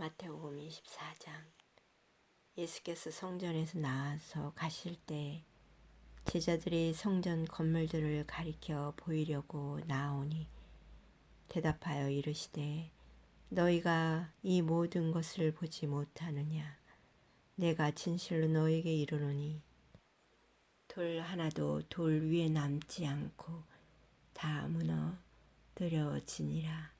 마태복음 24장. 예수께서 성전에서 나와서 가실 때 제자들이 성전 건물들을 가리켜 보이려고 나오니 대답하여 이르시되 너희가 이 모든 것을 보지 못하느냐? 내가 진실로 너에게 이르노니 돌 하나도 돌 위에 남지 않고 다 무너뜨려지니라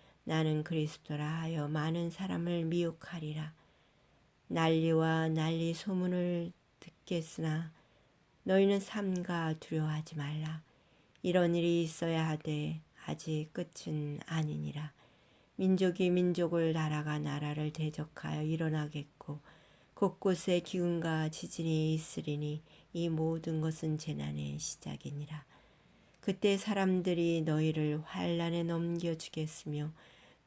나는 그리스도라 하여 많은 사람을 미혹하리라. 난리와 난리 소문을 듣겠으나 너희는 삼가 두려워하지 말라. 이런 일이 있어야 하되 아직 끝은 아니니라. 민족이 민족을 나라가 나라를 대적하여 일어나겠고 곳곳에 기운과 지진이 있으리니 이 모든 것은 재난의 시작이니라. 그때 사람들이 너희를 환란에 넘겨주겠으며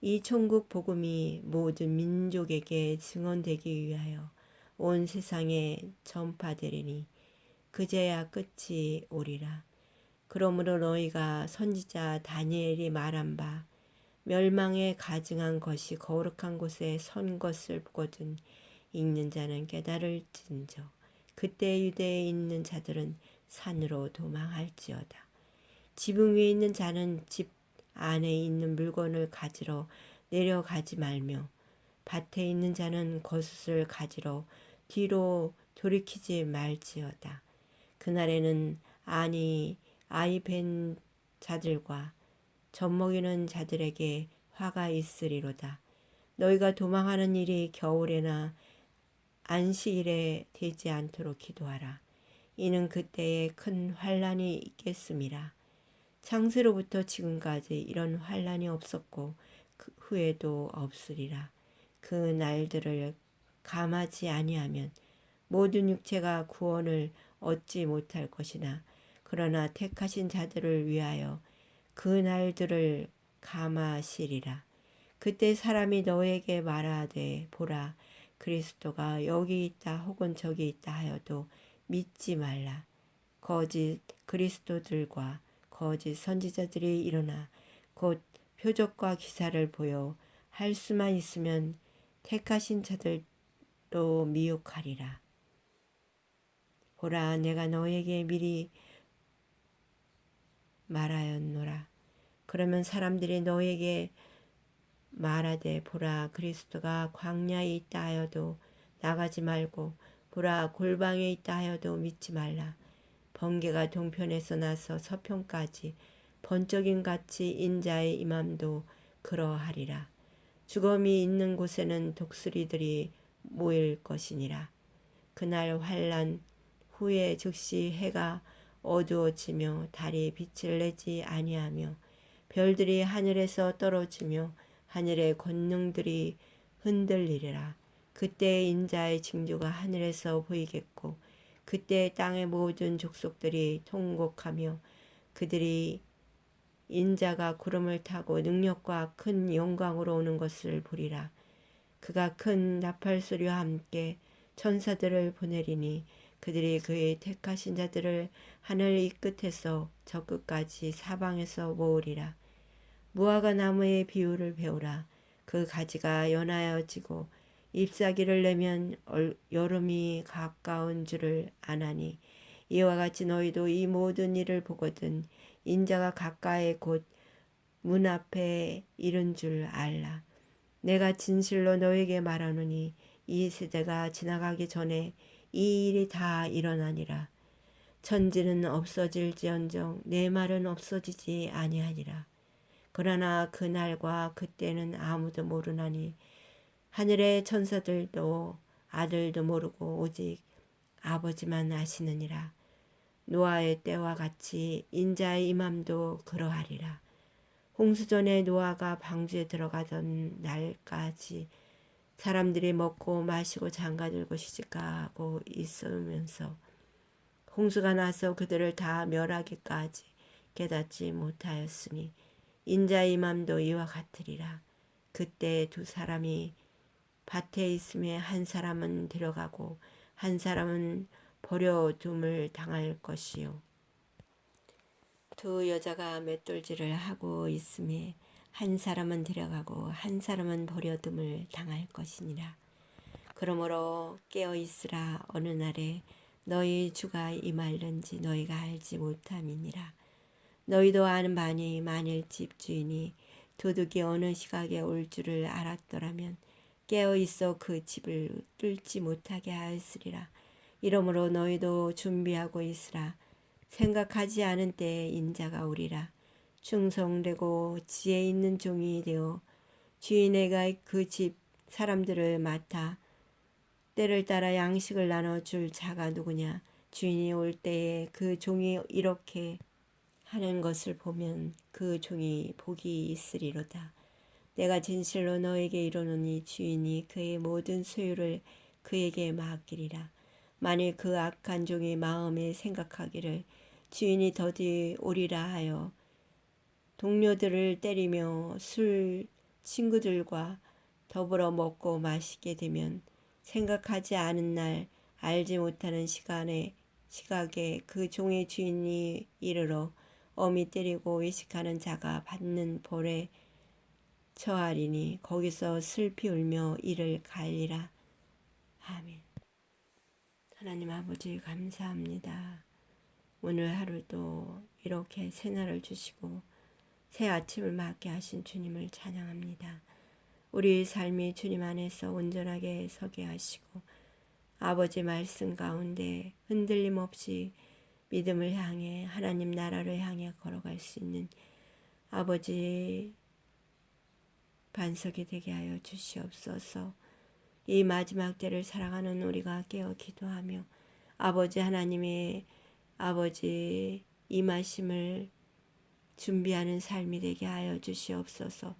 이 천국 복음이 모든 민족에게 증언되기 위하여 온 세상에 전파되리니 그제야 끝이 오리라. 그러므로 너희가 선지자 다니엘이 말한 바 멸망에 가증한 것이 거룩한 곳에 선 것을 보거든 읽는 자는 깨달을진저 그때 유대에 있는 자들은 산으로 도망할지어다. 지붕 위에 있는 자는 집 안에 있는 물건을 가지러 내려가지 말며 밭에 있는 자는 거스을 가지러 뒤로 돌이키지 말지어다. 그날에는 아니 아이 벤 자들과 젖먹이는 자들에게 화가 있으리로다. 너희가 도망하는 일이 겨울에나 안식일에 되지 않도록 기도하라. 이는 그때에 큰 환란이 있겠음이라. 창세로부터 지금까지 이런 환란이 없었고 그 후에도 없으리라. 그 날들을 감하지 아니하면 모든 육체가 구원을 얻지 못할 것이나 그러나 택하신 자들을 위하여 그 날들을 감하시리라. 그때 사람이 너에게 말하되 보라 그리스도가 여기 있다 혹은 저기 있다 하여도 믿지 말라. 거짓 그리스도들과 거짓 선지자들이 일어나 곧 표적과 기사를 보여 할 수만 있으면 택하신 자들도 미혹하리라. 보라 내가 너에게 미리 말하였노라. 그러면 사람들이 너에게 말하되 보라 그리스도가 광야에 있다 하여도 나가지 말고 보라 골방에 있다 하여도 믿지 말라. 번개가 동편에서 나서 서편까지 번쩍임 같이 인자의 임함도 그러하리라. 죽음이 있는 곳에는 독수리들이 모일 것이니라. 그날 환란 후에 즉시 해가 어두워지며 달이 빛을 내지 아니하며 별들이 하늘에서 떨어지며 하늘의 권능들이 흔들리리라. 그때 인자의 징조가 하늘에서 보이겠고 그때 땅의 모든 족속들이 통곡하며 그들이 인자가 구름을 타고 능력과 큰 영광으로 오는 것을 보리라. 그가 큰 나팔 소리와 함께 천사들을 보내리니 그들이 그의 택하신 자들을 하늘 이 끝에서 저 끝까지 사방에서 모으리라. 무화과 나무의 비유를 배우라. 그 가지가 연하여지고 잎사귀를 내면 여름이 가까운 줄을 아나니 이와 같이 너희도 이 모든 일을 보거든 인자가 가까이 곧 문 앞에 이른 줄 알라. 내가 진실로 너에게 말하노니 이 세대가 지나가기 전에 이 일이 다 일어나니라. 천지는 없어질지언정 내 말은 없어지지 아니하니라. 그러나 그날과 그때는 아무도 모르나니 하늘의 천사들도 아들도 모르고 오직 아버지만 아시느니라. 노아의 때와 같이 인자의 임함도 그러하리라. 홍수 전에 노아가 방주에 들어가던 날까지 사람들이 먹고 마시고 장가들고 시집가고 있으면서 홍수가 나서 그들을 다 멸하기까지 깨닫지 못하였으니 인자의 맘도 이와 같으리라. 그때 두 사람이 밭에 있음에 한 사람은 데려가고 한 사람은 버려둠을 당할 것이요. 두 여자가 맷돌질을 하고 있음에 한 사람은 데려가고 한 사람은 버려둠을 당할 것이니라. 그러므로 깨어 있으라 어느 날에 너희 주가 임할는지 너희가 알지 못함이니라. 너희도 아는 바니 만일 집주인이 도둑이 어느 시각에 올 줄을 알았더라면 깨어 있어 그 집을 뚫지 못하게 하였으리라. 이러므로 너희도 준비하고 있으라. 생각하지 않은 때에 인자가 오리라. 충성되고 지혜 있는 종이 되어 주인에가 그집 사람들을 맡아 때를 따라 양식을 나눠 줄 자가 누구냐? 주인이 올 때에 그 종이 이렇게 하는 것을 보면 그 종이 복이 있으리로다. 내가 진실로 너에게 이르노니 주인이 그의 모든 소유를 그에게 맡기리라. 만일 그 악한 종이 마음에 생각하기를 주인이 더디 오리라 하여 동료들을 때리며 술 친구들과 더불어 먹고 마시게 되면 생각하지 않은 날 알지 못하는 시간에 시각에 그 종의 주인이 이르러 어미 때리고 외식하는 자가 받는 벌에 처하리니 거기서 슬피 울며 이를 갈리라. 아멘. 하나님 아버지 감사합니다. 오늘 하루도 이렇게 새날을 주시고 새 아침을 맞게 하신 주님을 찬양합니다. 우리 삶이 주님 안에서 온전하게 서게 하시고 아버지 말씀 가운데 흔들림 없이 믿음을 향해 하나님 나라를 향해 걸어갈 수 있는 아버지 반석이 되게 하여 주시옵소서. 이 마지막 때를 살아가는 우리가 깨어 기도하며 아버지 하나님의 아버지 임하심을 준비하는 삶이 되게 하여 주시옵소서.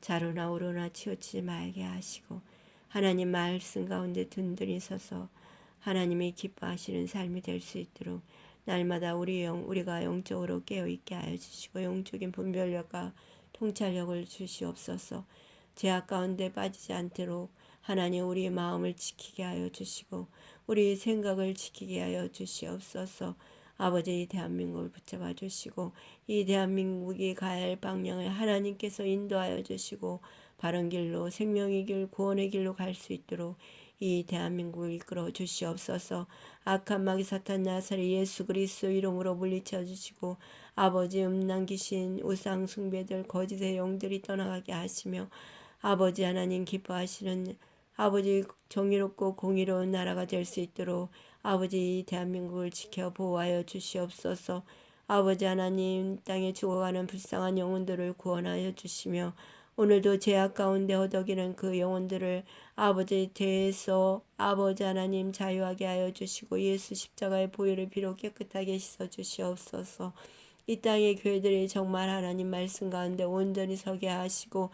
자로나 오로나 치우치지 말게 하시고 하나님 말씀 가운데 든든히 서서 하나님이 기뻐하시는 삶이 될 수 있도록 날마다 우리 영 우리가 영적으로 깨어 있게 하여 주시고 영적인 분별력과 통찰력을 주시옵소서. 죄악 가운데 빠지지 않도록 하나님 우리의 마음을 지키게 하여 주시고 우리 생각을 지키게 하여 주시옵소서. 아버지 이 대한민국을 붙잡아 주시고 이 대한민국이 가야 할 방향을 하나님께서 인도하여 주시고 바른 길로 생명의 길 구원의 길로 갈 수 있도록 이 대한민국을 이끌어 주시옵소서. 악한 마귀 사탄 나사렛 예수 그리스도 이름으로 물리쳐 주시고 아버지 음란 귀신 우상 숭배들 거짓의 영들이 떠나가게 하시며 아버지 하나님 기뻐하시는 아버지 정의롭고 공의로운 나라가 될 수 있도록 아버지 대한민국을 지켜 보호하여 주시옵소서. 아버지 하나님 땅에 죽어가는 불쌍한 영혼들을 구원하여 주시며 오늘도 죄악 가운데 허덕이는 그 영혼들을 아버지 대해서 아버지 하나님 자유하게 하여 주시고 예수 십자가의 보혈을 비로 깨끗하게 씻어 주시옵소서. 이 땅의 교회들이 정말 하나님 말씀 가운데 온전히 서게 하시고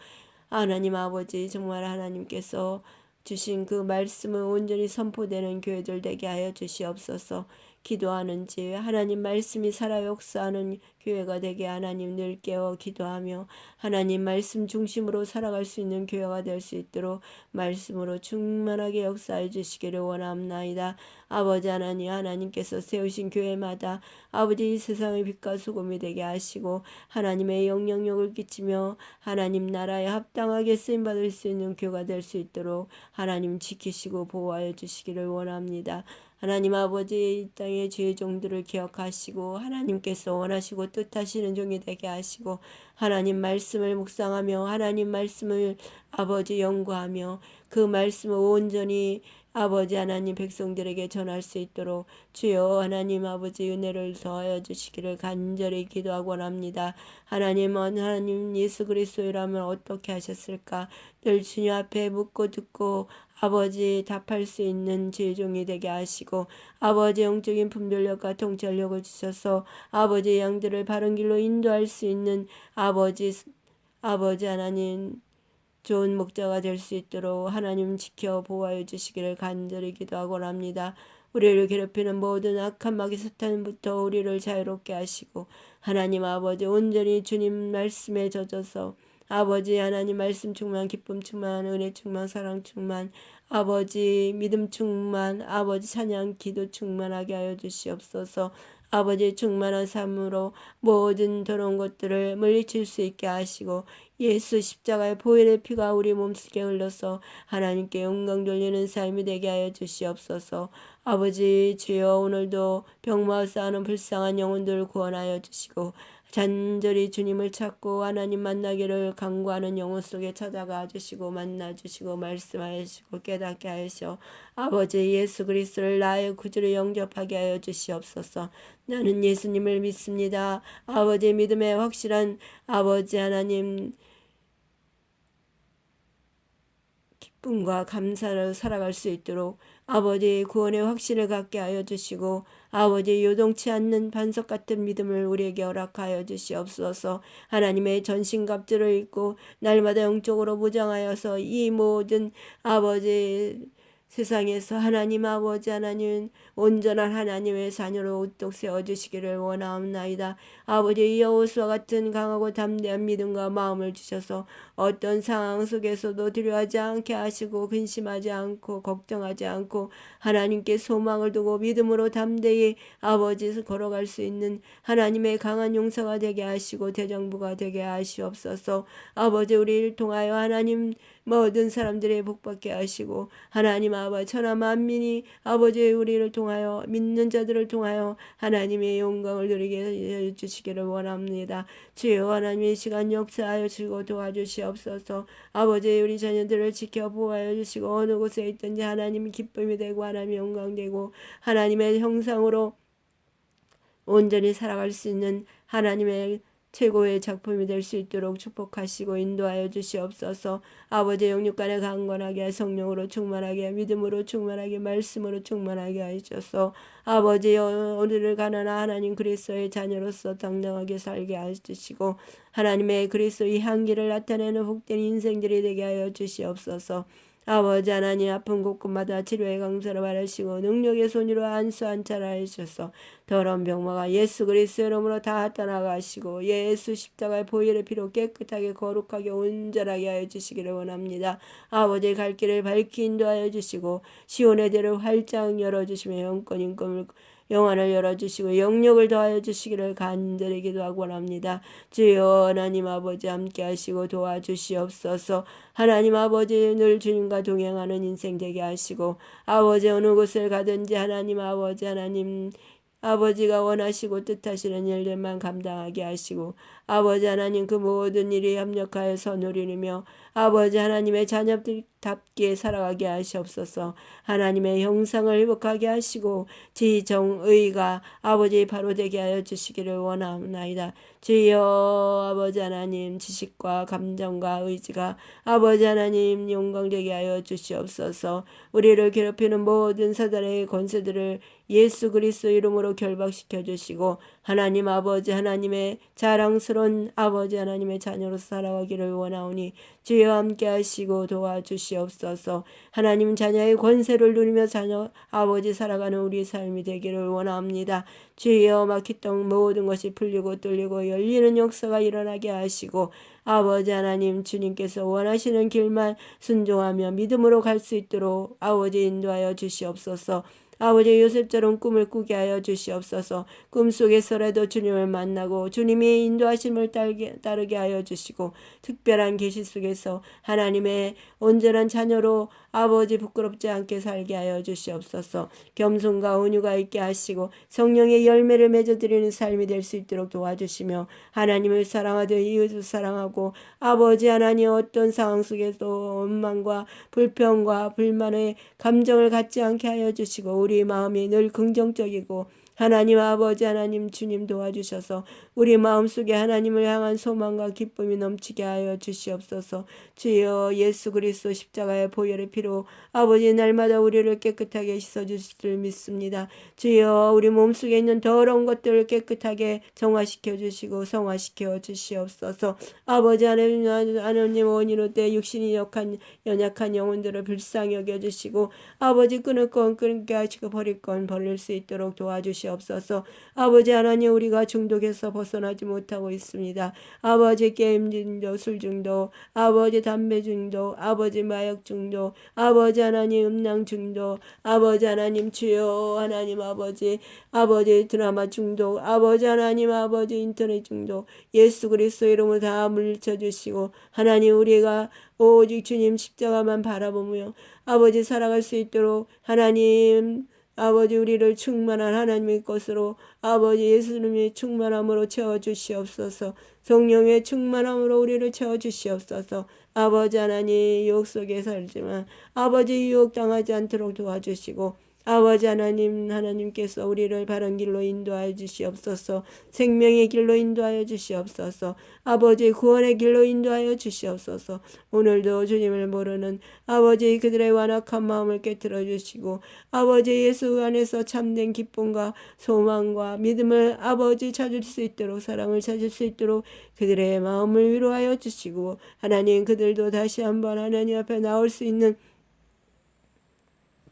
하나님 아버지 정말 하나님께서 주신 그 말씀은 온전히 선포되는 교회들 되게 하여 주시옵소서. 기도하는지 하나님 말씀이 살아 역사하는 교회가 되게 하나님 늘 깨어 기도하며 하나님 말씀 중심으로 살아갈 수 있는 교회가 될 수 있도록 말씀으로 충만하게 역사해 주시기를 원합나이다. 아버지 하나님 하나님께서 세우신 교회마다 아버지 이 세상의 빛과 소금이 되게 하시고 하나님의 영향력을 끼치며 하나님 나라에 합당하게 쓰임 받을 수 있는 교회가 될 수 있도록 하나님 지키시고 보호하여 주시기를 원합니다. 하나님 아버지 이 땅의 죄의 종들을 기억하시고 하나님께서 원하시고 뜻하시는 종이 되게 하시고 하나님 말씀을 묵상하며 하나님 말씀을 아버지 연구하며 그 말씀을 온전히 아버지 하나님 백성들에게 전할 수 있도록 주여 하나님 아버지 은혜를 더하여 주시기를 간절히 기도하고 원합니다. 하나님은 하나님 예수 그리스도라면 어떻게 하셨을까? 늘 주님 앞에 묻고 듣고 아버지 답할 수 있는 제종이 되게 하시고 아버지 영적인 분별력과 통찰력을 주셔서 아버지 양들을 바른 길로 인도할 수 있는 아버지 아버지 하나님 좋은 목자가 될 수 있도록 하나님 지켜 보호하여 주시기를 간절히 기도하고 합니다. 우리를 괴롭히는 모든 악한 마귀 사탄부터 우리를 자유롭게 하시고 하나님 아버지 온전히 주님 말씀에 젖어서 아버지 하나님 말씀 충만 기쁨 충만 은혜 충만 사랑 충만 아버지 믿음 충만 아버지 찬양 기도 충만하게 하여 주시옵소서 아버지 충만한 삶으로 모든 더러운 것들을 물리칠 수 있게 하시고 예수 십자가의 보혈의 피가 우리 몸속에 흘러서 하나님께 영광 돌리는 삶이 되게 하여 주시옵소서. 아버지 주여 오늘도 병마와 싸우는 불쌍한 영혼들을 구원하여 주시고 잔절히 주님을 찾고 하나님 만나기를 간구하는 영혼 속에 찾아가 주시고 만나 주시고 말씀하시고 깨닫게 하셔 아버지 예수 그리스도를 나의 구주로 영접하게 하여 주시옵소서. 나는 예수님을 믿습니다. 아버지 믿음의 확실한 아버지 하나님 기쁨과 감사로 살아갈 수 있도록 아버지 구원의 확신을 갖게 하여 주시고 아버지 요동치 않는 반석 같은 믿음을 우리에게 허락하여 주시옵소서. 하나님의 전신갑주를 입고 날마다 영적으로 무장하여서 이 모든 아버지 세상에서 하나님 아버지 하나님 온전한 하나님의 자녀로 우뚝 세워주시기를 원하옵나이다. 아버지 여호수와 같은 강하고 담대한 믿음과 마음을 주셔서 어떤 상황 속에서도 두려워하지 않게 하시고 근심하지 않고 걱정하지 않고 하나님께 소망을 두고 믿음으로 담대히 아버지 걸어갈 수 있는 하나님의 강한 용서가 되게 하시고 대정부가 되게 하시옵소서 아버지 우리를 통하여 하나님 모든 사람들의 복받게 하시고 하나님 아버지 천하 만민이 아버지 우리를 통하여 믿는 자들을 통하여 하나님의 영광을 누리게 해 주시기를 원합니다. 주여 하나님의 시간 역사하여 주시고 도와주시옵소서 아버지 우리 자녀들을 지켜 보호하여 주시고 어느 곳에 있든지 하나님이 기쁨이 되고 하나님의 영광 되고 하나님의 형상으로 온전히 살아갈 수 있는 하나님의 최고의 작품이 될 수 있도록 축복하시고 인도하여 주시옵소서. 아버지 영육간에 강건하게 성령으로 충만하게 믿음으로 충만하게 말씀으로 충만하게 하셔서. 아버지 오늘을 가난한 하나님 그리스도의 자녀로서 당당하게 살게 하시고 하나님의 그리스도의 향기를 나타내는 복된 인생들이 되게 하여 주시옵소서 아버지 하나님 아픈 곳곳마다 치료의 강사를 바라시고 능력의 손으로 안수 안찰 하셔서 더러운 병마가 예수 그리스도 이름으로 다 떠나가시고 예수 십자가의 보혈의 피로 깨끗하게 거룩하게 온전하게 하여 주시기를 원합니다. 아버지의 갈 길을 밝히 인도하여 주시고 시온의 대를 활짝 열어주시며 영권 인권을 영안을 열어주시고 영력을 더하여 주시기를 간절히 기도하고 원합니다. 주여 하나님 아버지 함께 하시고 도와주시옵소서 하나님 아버지 늘 주님과 동행하는 인생 되게 하시고 아버지 어느 곳을 가든지 하나님 아버지 하나님 아버지가 원하시고 뜻하시는 일들만 감당하게 하시고 아버지 하나님 그 모든 일이 협력하여서 누리며 아버지 하나님의 자녀들답게 살아가게 하시옵소서. 하나님의 형상을 회복하게 하시고 지정의가 아버지 바로 되게 하여 주시기를 원하옵나이다. 주여 아버지 하나님 지식과 감정과 의지가 아버지 하나님 영광되게 하여 주시옵소서. 우리를 괴롭히는 모든 사단의 권세들을 예수 그리스도 이름으로 결박시켜 주시고 하나님 아버지 하나님의 자랑스러운 아버지 하나님의 자녀로 살아가기를 원하오니 주여 함께 하시고 도와주시옵소서. 하나님 자녀의 권세를 누리며 자녀 아버지 살아가는 우리 삶이 되기를 원합니다. 주여 막혔던 모든 것이 풀리고 뚫리고 열리는 역사가 일어나게 하시고 아버지 하나님 주님께서 원하시는 길만 순종하며 믿음으로 갈 수 있도록 아버지 인도하여 주시옵소서 아버지 요셉처럼 꿈을 꾸게 하여 주시옵소서. 꿈속에서라도 주님을 만나고 주님의 인도하심을 따르게, 하여 주시고 특별한 계시 속에서 하나님의 온전한 자녀로 아버지 부끄럽지 않게 살게 하여 주시옵소서. 겸손과 온유가 있게 하시고 성령의 열매를 맺어드리는 삶이 될 수 있도록 도와주시며 하나님을 사랑하되 이웃을 사랑하고 아버지 하나님 어떤 상황 속에도 원망과 불평과 불만의 감정을 갖지 않게 하여 주시고 우리 마음이 늘 긍정적이고 하나님 아버지 하나님 주님 도와주셔서 우리 마음속에 하나님을 향한 소망과 기쁨이 넘치게 하여 주시옵소서. 주여 예수 그리스도 십자가의 보혈의 피로 아버지 날마다 우리를 깨끗하게 씻어주실 줄 믿습니다. 주여 우리 몸속에 있는 더러운 것들을 깨끗하게 정화시켜 주시고 성화시켜 주시옵소서. 아버지 하나님 하나님 원인으로 때 육신이 역한 연약한 영혼들을 불쌍히 여겨 주시고 아버지 끊을 건 끊게 하시고 버릴 건 버릴 수 있도록 도와주시옵소서 아버지 하나님 우리가 중독에서 벗어나지 못하고 있습니다. 아버지 게임 중독 술 중독 아버지 담배 중독 아버지 마약 중독 아버지 하나님 음란 중독 아버지 하나님 주여 하나님 아버지 아버지 드라마 중독 아버지 하나님 아버지 인터넷 중독 예수 그리스도 이름으로 다 물리쳐 주시고 하나님 우리가 오직 주님 십자가만 바라보며 아버지 살아갈 수 있도록 하나님 아버지 우리를 충만한 하나님의 것으로 아버지 예수님의 충만함으로 채워 주시옵소서. 성령의 충만함으로 우리를 채워 주시옵소서. 아버지 하나님 유혹 속에 살지만 아버지 유혹 당하지 않도록 도와주시고 아버지 하나님 하나님께서 우리를 바른 길로 인도하여 주시옵소서. 생명의 길로 인도하여 주시옵소서. 아버지 구원의 길로 인도하여 주시옵소서. 오늘도 주님을 모르는 아버지 그들의 완악한 마음을 깨뜨려 주시고 아버지 예수 안에서 참된 기쁨과 소망과 믿음을 아버지 찾을 수 있도록 사랑을 찾을 수 있도록 그들의 마음을 위로하여 주시고 하나님 그들도 다시 한번 하나님 앞에 나올 수 있는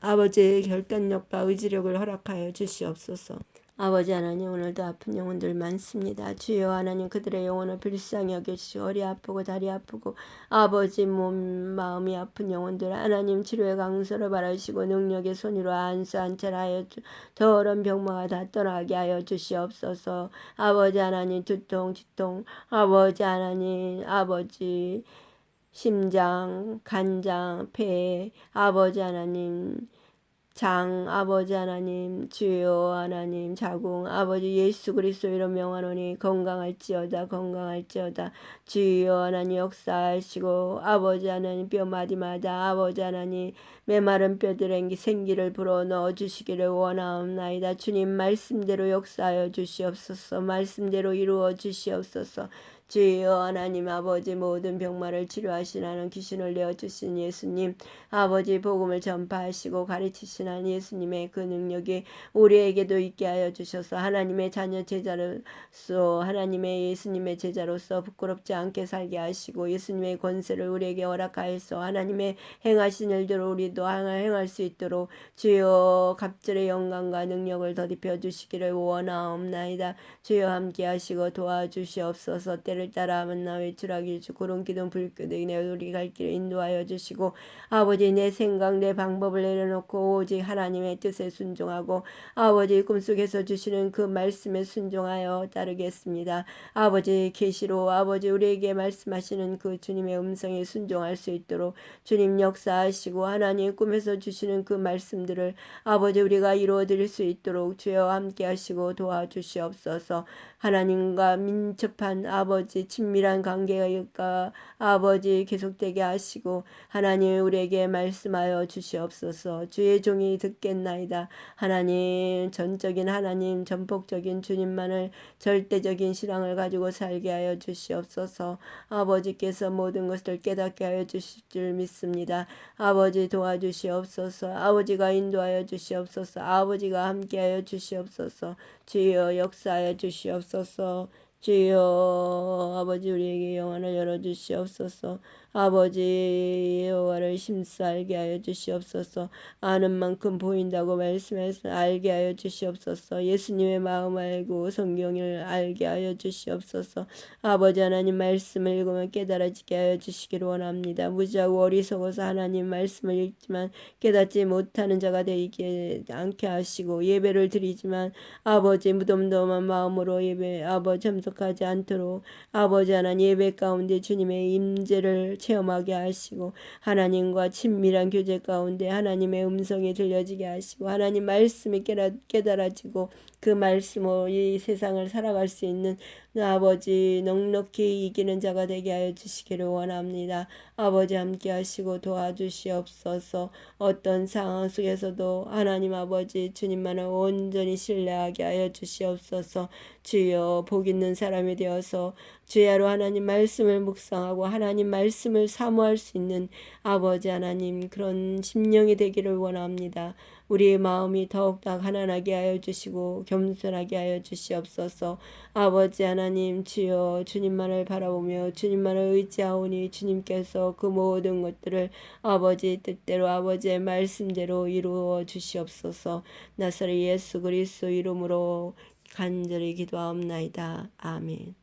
아버지의 결단력과 의지력을 허락하여 주시옵소서. 아버지 하나님 오늘도 아픈 영혼들 많습니다. 주여 하나님 그들의 영혼을 불쌍히 여겨주시고 허리 아프고 다리 아프고 아버지 몸 마음이 아픈 영혼들 하나님 치료의 강서를 바라시고 능력의 손으로 안수 안찰하여 주 더러운 병마가 다 떠나게 하여 주시옵소서. 아버지 하나님 두통 지통 아버지 하나님 아버지 심장, 간장, 폐, 아버지 하나님, 장, 아버지 하나님, 주여 하나님, 자궁, 아버지 예수 그리스도 이름 명하노니 건강할지어다, 건강할지어다, 주여 하나님 역사하시고, 아버지 하나님 뼈 마디마다, 아버지 하나님 메마른 뼈들의 생기를 불어 넣어 주시기를 원하옵나이다. 주님 말씀대로 역사하여 주시옵소서, 말씀대로 이루어 주시옵소서, 주여 하나님 아버지 모든 병마를 치료하시라는 귀신을 내어주신 예수님 아버지 복음을 전파하시고 가르치시는 예수님의 그 능력이 우리에게도 있게 하여 주셔서 하나님의 자녀 제자로서 하나님의 예수님의 제자로서 부끄럽지 않게 살게 하시고 예수님의 권세를 우리에게 허락하여서 하나님의 행하신 일들을 우리도 행할 수 있도록 주여 갑절의 영광과 능력을 더입혀 주시기를 원하옵나이다. 주여 함께 하시고 도와주시옵소서. 때를 따라 만나 외출하기 주 구름 기둥 불교등 내 우리 갈 길을 인도하여 주시고 아버지 내 생각 내 방법을 내려놓고 오직 하나님의 뜻에 순종하고 아버지 꿈속에서 주시는 그 말씀에 순종하여 따르겠습니다. 아버지 계시로 아버지 우리에게 말씀하시는 그 주님의 음성에 순종할 수 있도록 주님 역사하시고 하나님 꿈에서 주시는 그 말씀들을 아버지 우리가 이루어 드릴 수 있도록 주여 함께 하시고 도와주시옵소서. 하나님과 민첩한 아버지 친밀한 관계가 아버지 계속되게 하시고 하나님 우리에게 말씀하여 주시옵소서. 주의 종이 듣겠나이다. 하나님 전적인 하나님 전폭적인 주님만을 절대적인 신앙을 가지고 살게 하여 주시옵소서. 아버지께서 모든 것을 깨닫게 하여 주실 줄 믿습니다. 아버지 도와주시옵소서. 아버지가 인도하여 주시옵소서. 아버지가 함께하여 주시옵소서. 주여 역사하여 주시옵소서 주여 아버지 우리에게 영안을 열어주시옵소서 아버지 여호와를 심사 알게 하여 주시옵소서. 아는 만큼 보인다고 말씀해서 알게 하여 주시옵소서. 예수님의 마음 알고 성경을 알게 하여 주시옵소서. 아버지 하나님 말씀을 읽으면 깨달아지게 하여 주시기를 원합니다. 무지하고 어리석어서 하나님 말씀을 읽지만 깨닫지 못하는 자가 되지 않게 하시고 예배를 드리지만 아버지 무덤덤한 마음으로 예배 아버지 참석하지 않도록 아버지 하나님 예배 가운데 주님의 임재를 체험하게 하시고 하나님과 친밀한 교제 가운데 하나님의 음성이 들려지게 하시고 하나님 말씀이 깨달아지고 그 말씀으로 이 세상을 살아갈 수 있는 아버지 넉넉히 이기는 자가 되게 하여 주시기를 원합니다. 아버지 함께 하시고 도와주시옵소서 어떤 상황 속에서도 하나님 아버지 주님만을 온전히 신뢰하게 하여 주시옵소서 주여 복 있는 사람이 되어서 주야로 하나님 말씀을 묵상하고 하나님 말씀을 사모할 수 있는 아버지 하나님 그런 심령이 되기를 원합니다. 우리의 마음이 더욱더 가난하게 하여 주시고 겸손하게 하여 주시옵소서. 아버지 하나님 주여 주님만을 바라보며 주님만을 의지하오니 주님께서 그 모든 것들을 아버지 뜻대로 아버지의 말씀대로 이루어 주시옵소서. 나사렛 예수 그리스도 이름으로 간절히 기도하옵나이다. 아멘.